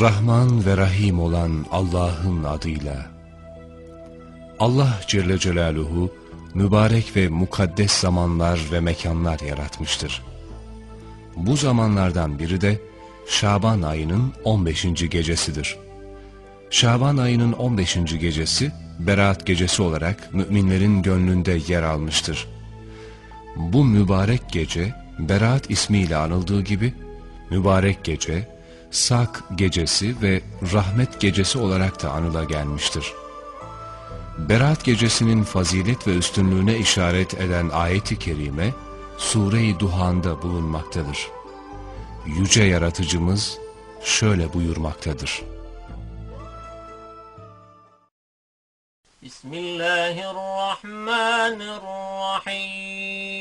Rahman ve Rahim olan Allah'ın adıyla. Allah Celle Celaluhu mübarek ve mukaddes zamanlar ve mekanlar yaratmıştır. Bu zamanlardan biri de Şaban ayının 15. gecesidir. Şaban ayının 15. gecesi Berat gecesi olarak müminlerin gönlünde yer almıştır. Bu mübarek gece Berat ismiyle anıldığı gibi mübarek gece, Sak gecesi ve Rahmet gecesi olarak da anıla gelmiştir. Berat gecesinin fazilet ve üstünlüğüne işaret eden ayeti kerime Sure-i Duhan'da bulunmaktadır. Yüce Yaratıcımız şöyle buyurmaktadır. Bismillahirrahmanirrahim.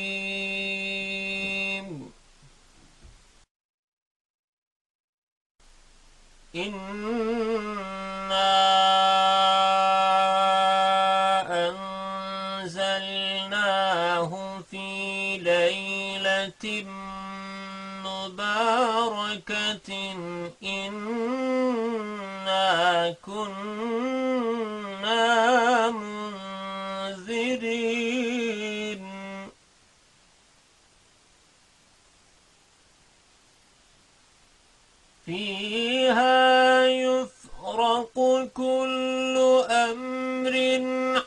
İnna enzelnahu fi leyletin mübareketin inna kunna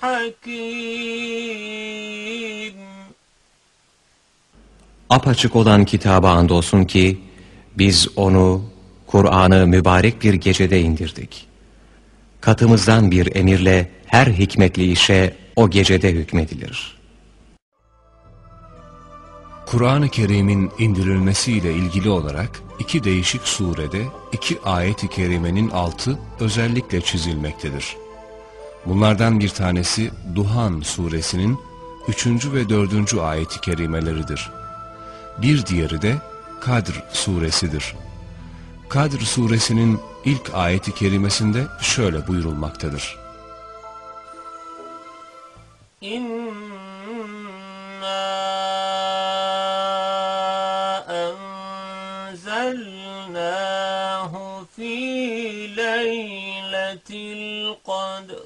حكيم Apaçık olan kitaba andolsun ki biz onu, Kur'an'ı mübarek bir gecede indirdik. Katımızdan bir emirle her hikmetli işe o gecede hükmedilir. Kur'an-ı Kerim'in indirilmesiyle ilgili olarak iki değişik surede iki ayet-i kerimenin altı özellikle çizilmektedir. Bunlardan bir tanesi Duhan suresinin üçüncü ve dördüncü ayet-i kerimeleridir. Bir diğeri de Kadr suresidir. Kadr suresinin ilk ayeti kerimesinde şöyle buyurulmaktadır. İnna enzelnahu fi leyletil kadr.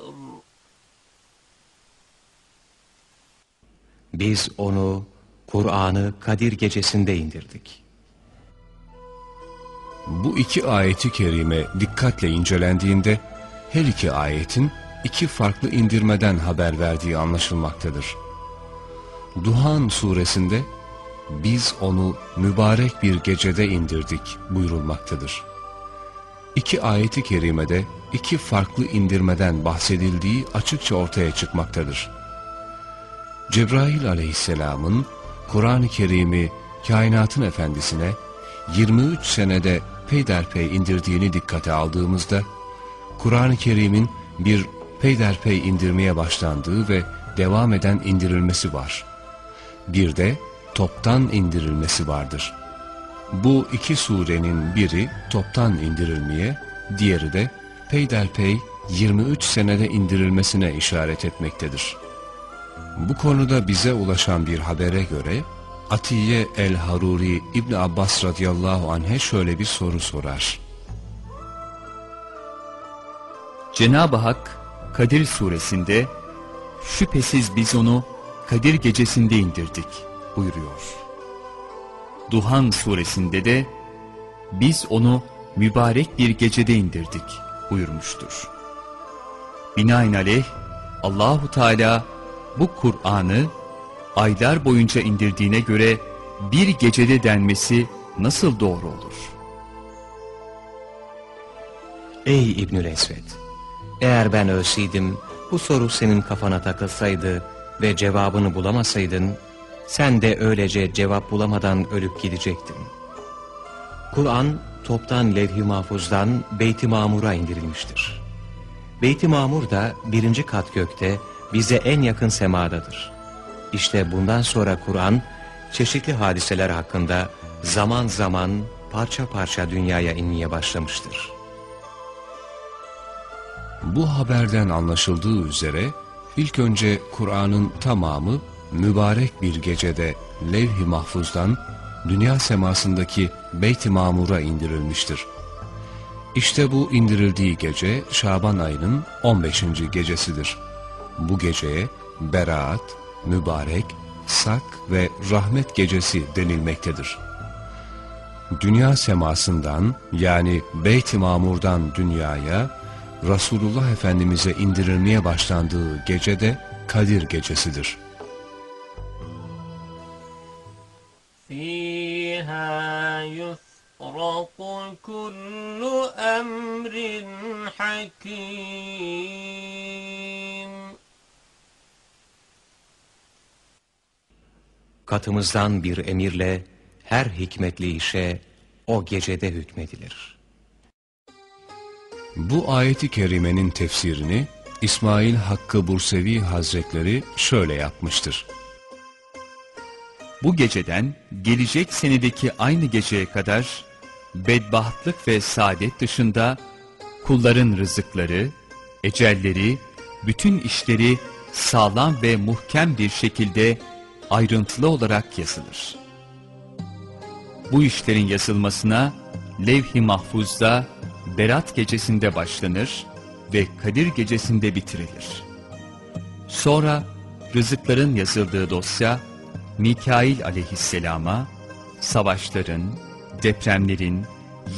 Biz onu, Kur'an'ı Kadir gecesinde indirdik. Bu iki ayeti kerime dikkatle incelendiğinde her iki ayetin iki farklı indirmeden haber verdiği anlaşılmaktadır. Duhan suresinde biz onu mübarek bir gecede indirdik buyurulmaktadır. İki ayeti kerimede iki farklı indirmeden bahsedildiği açıkça ortaya çıkmaktadır. Cebrail aleyhisselamın Kur'an-ı Kerim'i kainatın efendisine 23 senede peyderpey indirdiğini dikkate aldığımızda Kur'an-ı Kerim'in bir peyderpey indirmeye başlandığı ve devam eden indirilmesi var. Bir de toptan indirilmesi vardır. Bu iki surenin biri toptan indirilmeye, diğeri de peyderpey 23 senede indirilmesine işaret etmektedir. Bu konuda bize ulaşan bir habere göre Atiye el-Haruri İbn Abbas radıyallahu anh'e şöyle bir soru sorar. Cenab-ı Hak Kadir suresinde şüphesiz biz onu Kadir gecesinde indirdik buyuruyor. Duhan suresinde de biz onu mübarek bir gecede indirdik buyurmuştur. Binaenaleyh Allahu Teala bu Kur'an'ı aylar boyunca indirdiğine göre bir gecede denmesi nasıl doğru olur? Ey İbnül Esved! Eğer ben ölseydim, bu soru senin kafana takılsaydı ve cevabını bulamasaydın, sen de öylece cevap bulamadan ölüp gidecektin. Kur'an, toptan levh-i mahfuzdan Beyt-i Mamur'a indirilmiştir. Beyt-i Mamur da birinci kat gökte, bize en yakın semadadır. İşte bundan sonra Kur'an, çeşitli hadiseler hakkında zaman zaman parça parça dünyaya inmeye başlamıştır. Bu haberden anlaşıldığı üzere ilk önce Kur'an'ın tamamı mübarek bir gecede levh-i mahfuzdan dünya semasındaki Beyt-i Mamur'a indirilmiştir. İşte bu indirildiği gece Şaban ayının 15. gecesidir Bu geceye Beraat, Mübarek, Sak ve Rahmet gecesi denilmektedir. Dünya semasından yani Beyt-i Mamur'dan dünyaya Resulullah Efendimiz'e indirilmeye başlandığı gece de Kadir gecesidir. فيها يفرق كل أمر حكيم Katımızdan bir emirle her hikmetli işe o gecede hükmedilir. Bu ayeti kerimenin tefsirini İsmail Hakkı Bursevi Hazretleri şöyle yapmıştır. Bu geceden gelecek senedeki aynı geceye kadar bedbahtlık ve saadet dışında kulların rızıkları, ecelleri, bütün işleri sağlam ve muhkem bir şekilde ayrıntılı olarak yazılır. Bu işlerin yazılmasına levh-i mahfuzda Berat gecesinde başlanır ve Kadir gecesinde bitirilir. Sonra rızıkların yazıldığı dosya Mikail aleyhisselama savaşların, depremlerin,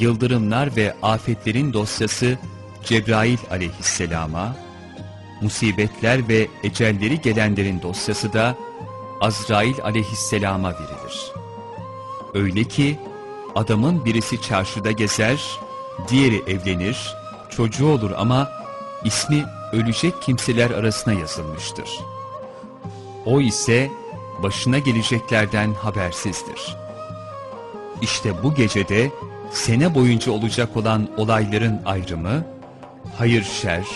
yıldırımlar ve afetlerin dosyası Cebrail aleyhisselama, musibetler ve ecelleri gelenlerin dosyası da Azrail aleyhisselama verilir. Öyle ki adamın birisi çarşıda gezer, diğeri evlenir, çocuğu olur ama ismi ölecek kimseler arasına yazılmıştır. O ise başına geleceklerden habersizdir. İşte bu gecede sene boyunca olacak olan olayların ayrımı, hayır şer,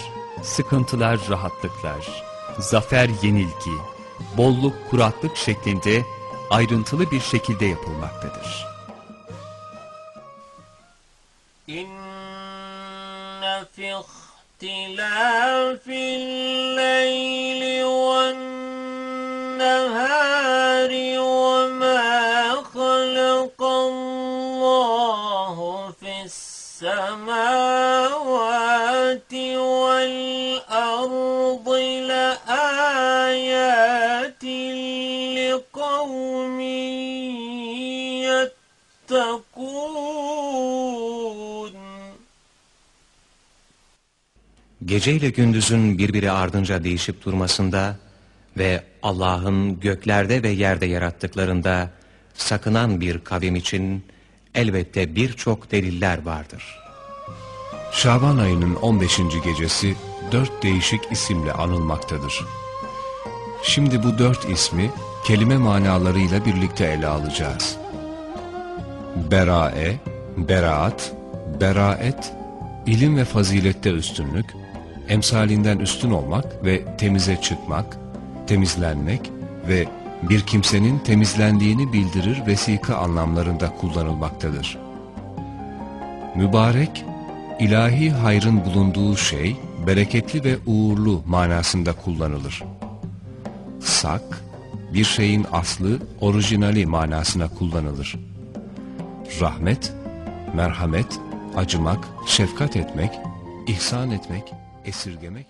sıkıntılar rahatlıklar, zafer yenilgi, bolluk, kuraklık şeklinde ayrıntılı bir şekilde yapılmaktadır. İnne fi ihtilafil leyli ve nehari ve ma halakallahu لقوم يتقون Gece ile gündüzün birbiri ardınca değişip durmasında ve Allah'ın göklerde ve yerde yarattıklarında sakınan bir kavim için elbette birçok deliller vardır. Şaban ayının 15. gecesi dört değişik isimle anılmaktadır. Şimdi bu dört ismi kelime manalarıyla birlikte ele alacağız. Berae, beraat, beraet, ilim ve fazilette üstünlük, emsalinden üstün olmak ve temize çıkmak, temizlenmek ve bir kimsenin temizlendiğini bildirir vesika anlamlarında kullanılmaktadır. Mübarek, ilahi hayrın bulunduğu şey, bereketli ve uğurlu manasında kullanılır. Sak, bir şeyin aslı, orijinali manasına kullanılır. Rahmet, merhamet, acımak, şefkat etmek, ihsan etmek, esirgemek